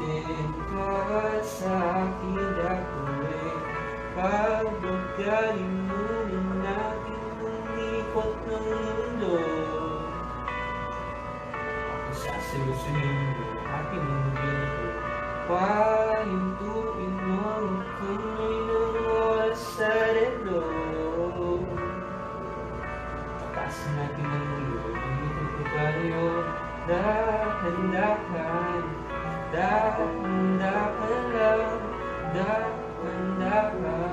mabibitin Kahit sa akin ako'y Pagagaling muna natin Umikot ng mundo Sa susunod mo ating ginto Pahintuin mo ang kamay ng oras sa relo Takas natin ang ulo, umitin ko tayo Dahan-dahan, dahan-dahan lang Dahan-dahan, dahan-dahan